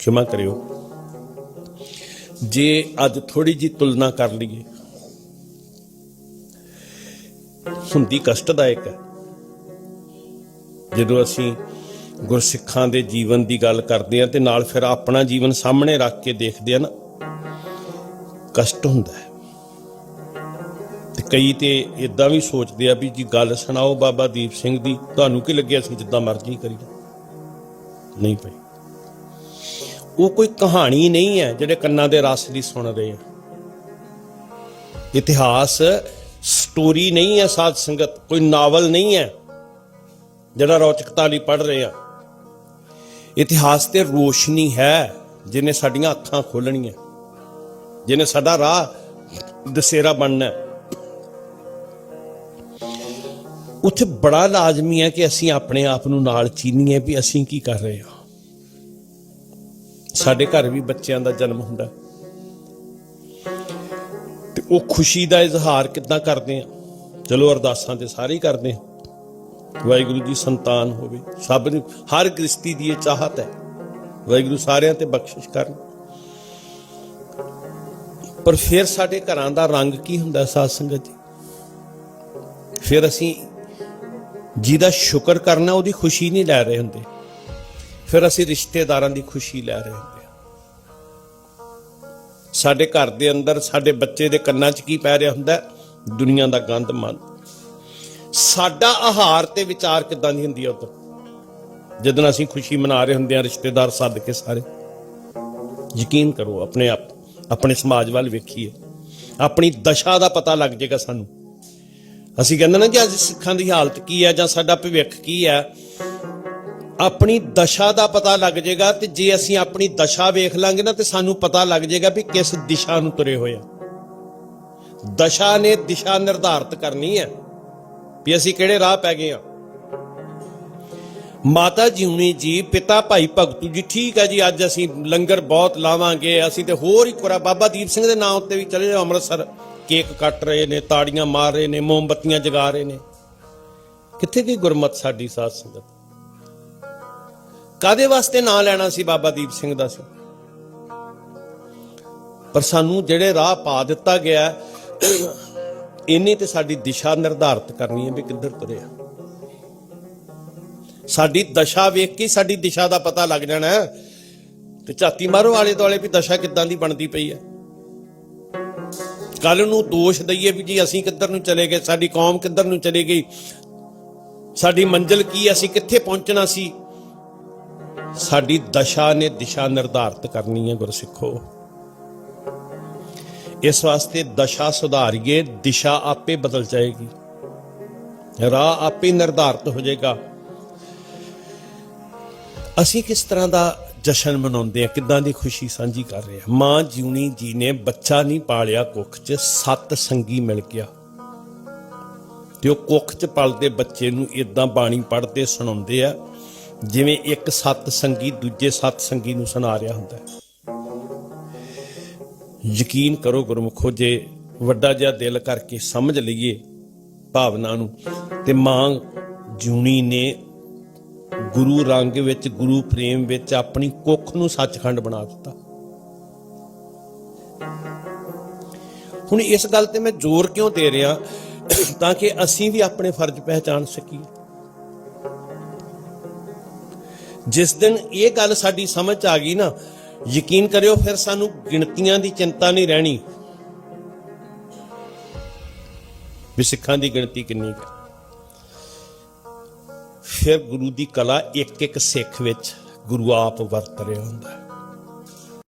ਖਿਮਾ ਕਰਿਓ ਜੇ ਅੱਜ ਥੋੜੀ ਜੀ ਤੁਲਨਾ ਕਰ ਲਈਏ ਹੁੰਦੀ ਕਸ਼ਟਦਾਇਕ ਹੈ ਜਦੋਂ ਅਸੀਂ ਗੁਰਸਿੱਖਾਂ ਦੇ ਜੀਵਨ ਦੀ ਗੱਲ ਕਰਦੇ ਹਾਂ ਤੇ ਨਾਲ ਫਿਰ ਆਪਣਾ ਜੀਵਨ ਸਾਹਮਣੇ ਰੱਖ ਕੇ ਦੇਖਦੇ ਆ ਨਾ ਕਸ਼ਟ ਹੁੰਦਾ ਹੈ ਤੇ ਕਈ ਤੇ ਇਦਾਂ ਵੀ ਸੋਚਦੇ ਆ ਵੀ ਜੀ ਗੱਲ ਸੁਣਾਓ ਬਾਬਾ ਦੀਪ ਸਿੰਘ ਦੀ ਤੁਹਾਨੂੰ ਕੀ ਲੱਗਿਆ ਸੀ ਜਿੱਦਾਂ ਮਰਜ਼ੀ ਕਰੀਏ ਨਹੀਂ ਪਈ ਉਹ ਕੋਈ ਕਹਾਣੀ ਨਹੀਂ ਹੈ ਜਿਹੜੇ ਕੰਨਾਂ ਦੇ ਰਸ ਦੀ ਸੁਣ ਰਹੇ ਆ। ਇਤਿਹਾਸ ਸਟੋਰੀ ਨਹੀਂ ਹੈ, ਸਾਧ ਸੰਗਤ, ਕੋਈ ਨਾਵਲ ਨਹੀਂ ਹੈ, ਜਿਹੜਾ ਰੌਚਕਤਾ ਲਈ ਪੜ ਰਹੇ ਆ। ਇਤਿਹਾਸ ਤੇ ਰੋਸ਼ਨੀ ਹੈ ਜਿਹਨੇ ਸਾਡੀਆਂ ਅੱਖਾਂ ਖੋਲਣੀਆਂ ਜਿਹਨੇ ਸਾਡਾ ਰਾਹ ਦਸੇਰਾ ਬਣਨਾ ਉੱਥੇ ਬੜਾ ਲਾਜ਼ਮੀ ਹੈ ਕਿ ਅਸੀਂ ਆਪਣੇ ਆਪ ਨੂੰ ਨਾਲ ਚੀਨੀਏ ਵੀ ਅਸੀਂ ਕੀ ਕਰ ਰਹੇ ਹਾਂ। ਸਾਡੇ ਘਰ ਵੀ ਬੱਚਿਆਂ ਦਾ ਜਨਮ ਹੁੰਦਾ। ਤੇ ਉਹ ਖੁਸ਼ੀ ਦਾ ਇਜ਼ਹਾਰ ਕਿੱਦਾਂ ਕਰਦੇ ਆ? ਚਲੋ ਅਰਦਾਸਾਂ ਤੇ ਸਾਰੇ ਹੀ ਕਰਦੇ ਆ। ਵਾਹਿਗੁਰੂ ਜੀ ਸੰਤਾਨ ਹੋਵੇ। ਸਭ ਨੂੰ, ਹਰ ਗ੍ਰਸਤੀ ਦੀ ਇਹ ਚਾਹਤ ਹੈ। ਵਾਹਿਗੁਰੂ ਸਾਰਿਆਂ ਤੇ ਬਖਸ਼ਿਸ਼ ਕਰਨ। ਪਰ ਫਿਰ ਸਾਡੇ ਘਰਾਂ ਦਾ ਰੰਗ ਕੀ ਹੁੰਦਾ ਸਾਧ ਸੰਗਤ ਜੀ? ਫਿਰ ਅਸੀਂ ਜਿਹਦਾ ਸ਼ੁਕਰ ਕਰਨਾ, ਉਹਦੀ ਖੁਸ਼ੀ ਨਹੀਂ ਲੈ ਰਹੇ ਹੁੰਦੇ। ਫਿਰ ਅਸੀਂ ਰਿਸ਼ਤੇਦਾਰਾਂ ਦੀ ਖੁਸ਼ੀ ਲੈ ਰਹੇ ਹੁੰਦੇ ਹਾਂ। ਸਾਡੇ ਘਰ ਦੇ ਅੰਦਰ, ਸਾਡੇ ਬੱਚੇ ਦੇ ਕੰਨਾਂ 'ਚ ਕੀ ਪੈ ਰਿਹਾ ਹੁੰਦਾ? ਦੁਨੀਆ ਦਾ ਗੰਦ ਮੰਦ ਸਾਡਾ ਆਹਾਰ ਤੇ ਵਿਚਾਰ ਕਿਦਾਂ ਦੀ ਹੁੰਦੀ ਹੈ ਉਦੋਂ? ਜਦੋਂ ਅਸੀਂ ਖੁਸ਼ੀ ਮਨਾ ਰਹੇ ਹੁੰਦੇ ਹਾਂ, ਰਿਸ਼ਤੇਦਾਰ ਸੱਦ ਕੇ ਸਾਰੇ। ਯਕੀਨ ਕਰੋ, ਆਪਣੇ ਆਪ, ਆਪਣੇ ਸਮਾਜ ਵੱਲ ਵੇਖੀਏ। ਆਪਣੀ ਦਸ਼ਾ ਦਾ ਪਤਾ ਲੱਗ ਜਾਏਗਾ ਸਾਨੂੰ। ਅਸੀਂ ਕਹਿੰਦੇ ਨਾ ਕਿ ਅੱਜ ਸਿੱਖਾਂ ਦੀ ਹਾਲਤ ਕੀ ਹੈ ਜਾਂ ਸਾਡਾ ਭਵਿੱਖ ਕੀ ਹੈ? ਆਪਣੀ ਦਸ਼ਾ ਦਾ ਪਤਾ ਲੱਗ ਜਾਏਗਾ ਤੇ ਜੇ ਅਸੀਂ ਆਪਣੀ ਦਸ਼ਾ ਵੇਖ ਲਾਂਗੇ ਨਾ ਤੇ ਸਾਨੂੰ ਪਤਾ ਲੱਗ ਜਾਏਗਾ ਵੀ ਕਿਸ ਦਿਸ਼ਾ ਨੂੰ ਤੁਰੇ ਹੋਏ ਆ। ਦਸ਼ਾ ਨੇ ਦਿਸ਼ਾ ਨਿਰਧਾਰਤ ਕਰਨੀ ਹੈ ਵੀ ਅਸੀਂ ਕਿਹੜੇ ਰਾਹ ਪੈ ਗਏ ਆ। ਮਾਤਾ ਜਿਉਣੀ ਜੀ, ਪਿਤਾ ਭਾਈ ਭਗਤੂ ਜੀ, ਠੀਕ ਹੈ ਜੀ, ਅੱਜ ਅਸੀਂ ਲੰਗਰ ਬਹੁਤ ਲਾਵਾਂਗੇ, ਅਸੀਂ ਤੇ ਹੋਰ ਹੀ ਕੋਰਾ ਬਾਬਾ ਦੀਪ ਸਿੰਘ ਦੇ ਨਾਮ ਉੱਤੇ ਵੀ ਚਲੇ ਜਾਓ, ਅੰਮ੍ਰਿਤਸਰ। ਕੇਕ ਕੱਟ ਰਹੇ ਨੇ, ਤਾੜੀਆਂ ਮਾਰ ਰਹੇ ਨੇ, ਮੋਮਬੱਤੀਆਂ ਜਗਾ ਰਹੇ ਨੇ। ਕਿੱਥੇ ਦੀ ਗੁਰਮਤ ਸਾਡੀ ਸਾਧ ਸੰਗਤ? ਕਾਦੇ ਵਾਸਤੇ ਨਾਂ ਲੈਣਾ ਸੀ ਬਾਬਾ ਦੀਪ ਸਿੰਘ ਦਾ ਸੀ ਪਰ ਸਾਨੂੰ ਜਿਹੜੇ ਰਾਹ ਪਾ ਦਿੱਤਾ ਗਿਆ ਇਹਨੇ ਤੇ ਸਾਡੀ ਦਿਸ਼ਾ ਨਿਰਧਾਰਤ ਕਰਨੀ ਹੈ ਵੀ ਕਿੱਧਰ ਤੁਰਿਆ ਸਾਡੀ ਦਸ਼ਾ ਵੇਖ ਕੇ ਸਾਡੀ ਦਿਸ਼ਾ ਦਾ ਪਤਾ ਲੱਗ ਜਾਣਾ ਤੇ ਝਾਤੀ ਮਾਰੋ ਆਲੇ ਦੁਆਲੇ ਵੀ ਦਸ਼ਾ ਕਿੱਦਾਂ ਦੀ ਬਣਦੀ ਪਈ ਹੈ। ਕੱਲ ਨੂੰ ਦੋਸ਼ ਦਈਏ ਵੀ ਜੀ ਅਸੀਂ ਕਿੱਧਰ ਨੂੰ ਚਲੇ ਗਏ, ਸਾਡੀ ਕੌਮ ਕਿੱਧਰ ਨੂੰ ਚਲੇ ਗਈ, ਸਾਡੀ ਮੰਜ਼ਿਲ ਕੀ ਅਸੀਂ ਕਿੱਥੇ ਪਹੁੰਚਣਾ ਸੀ? ਸਾਡੀ ਦਸ਼ਾ ਨੇ ਦਿਸ਼ਾ ਨਿਰਧਾਰਤ ਕਰਨੀ ਹੈ ਗੁਰਸਿੱਖੋ ਇਸ ਵਾਸਤੇ ਦਸ਼ਾ ਸੁਧਾਰੀਏ, ਦਿਸ਼ਾ ਆਪੇ ਬਦਲ ਜਾਏਗੀ। ਰਾਹ ਆਪੇ ਨਿਰਧਾਰਤ ਹੋ ਜਾਏਗਾ। ਅਸੀਂ ਕਿਸ ਤਰ੍ਹਾਂ ਦਾ ਜਸ਼ਨ ਮਨਾਉਂਦੇ ਆ ਕਿੱਦਾਂ ਦੀ ਖੁਸ਼ੀ ਸਾਂਝੀ ਕਰ ਰਹੇ ਆ ਮਾਂ ਜਿਉਣੀ ਜੀ ਨੇ ਬੱਚਾ ਨਹੀਂ ਪਾਲਿਆ ਕੁੱਖ 'ਚ, ਸੱਤ ਸੰਗੀ ਮਿਲ ਗਿਆ। ਤੇ ਉਹ ਕੁੱਖ 'ਚ ਪਲਦੇ ਬੱਚੇ ਨੂੰ ਇਦਾਂ ਬਾਣੀ ਪੜ੍ਹਦੇ, ਸੁਣਾਉਂਦੇ ਆ ਜਿਵੇਂ ਇੱਕ ਸੱਤ ਸੰਗੀ ਦੂਜੇ ਸੱਤ ਸੰਗੀ ਨੂੰ ਸੁਣਾ ਰਿਹਾ ਹੁੰਦਾ ਹੈ। ਯਕੀਨ ਕਰੋ ਗੁਰਮੁਖੋ, ਜੇ ਵੱਡਾ ਜਿਹਾ ਦਿਲ ਕਰਕੇ ਸਮਝ ਲਈਏ ਭਾਵਨਾ ਨੂੰ, ਤੇ ਮਾਂ ਜੂਣੀ ਨੇ ਗੁਰੂ ਰੰਗ ਵਿੱਚ, ਗੁਰੂ ਪ੍ਰੇਮ ਵਿੱਚ ਆਪਣੀ ਕੁੱਖ ਨੂੰ ਸੱਚਖੰਡ ਬਣਾ ਦਿੱਤਾ। ਹੁਣ ਇਸ ਗੱਲ ਤੇ ਮੈਂ ਜ਼ੋਰ ਕਿਉਂ ਦੇ ਰਿਹਾ ਤਾਂ ਕਿ ਅਸੀਂ ਵੀ ਆਪਣੇ ਫਰਜ਼ ਪਹਿਚਾਨ ਸਕੀਏ? ਜਿਸ ਦਿਨ ਇਹ ਗੱਲ ਸਾਡੀ ਸਮਝ 'ਚ ਆ ਗਈ ਨਾ, ਯਕੀਨ ਕਰਿਓ ਫਿਰ ਸਾਨੂੰ ਗਿਣਤੀਆਂ ਦੀ ਚਿੰਤਾ ਨਹੀਂ ਰਹਿਣੀ। ਵੀ ਸਿੱਖਾਂ ਦੀ ਗਿਣਤੀ ਕਿੰਨੀ ਹੈ। ਫਿਰ ਗੁਰੂ ਦੀ ਕਲਾ ਇੱਕ ਇੱਕ ਸਿੱਖ ਵਿੱਚ ਗੁਰੂ ਆਪ ਵਰਤ ਰਿਹਾ ਹੁੰਦਾ ਹੈ।